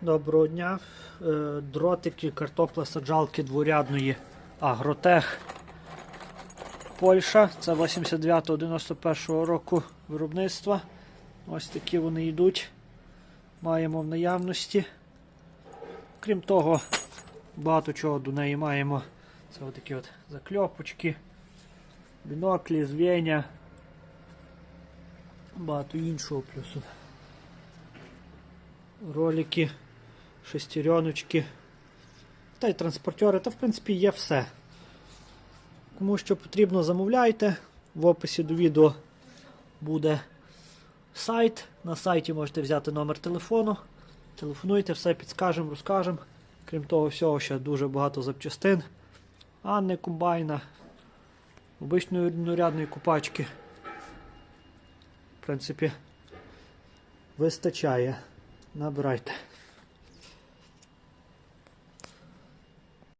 Доброго дня. Е, Дротики, картопла саджалки дворядної Агротех. Польща. Це 89-91 року виробництва. Ось такі вони йдуть. Маємо в наявності. Крім того, багато чого до неї маємо. Це отакі от закльопочки, біноклі, звіння. Багато іншого плюсу ролики, шестереночки та й транспортери, та в принципі є все. Кому що потрібно, замовляйте. В описі до відео буде сайт. На сайті можете взяти номер телефону. Телефонуйте, все підскажемо, розкажемо. Крім того всього, ще дуже багато запчастин. А не комбайна, обичної однорядної купачки. В принципі, вистачає. Набирайте.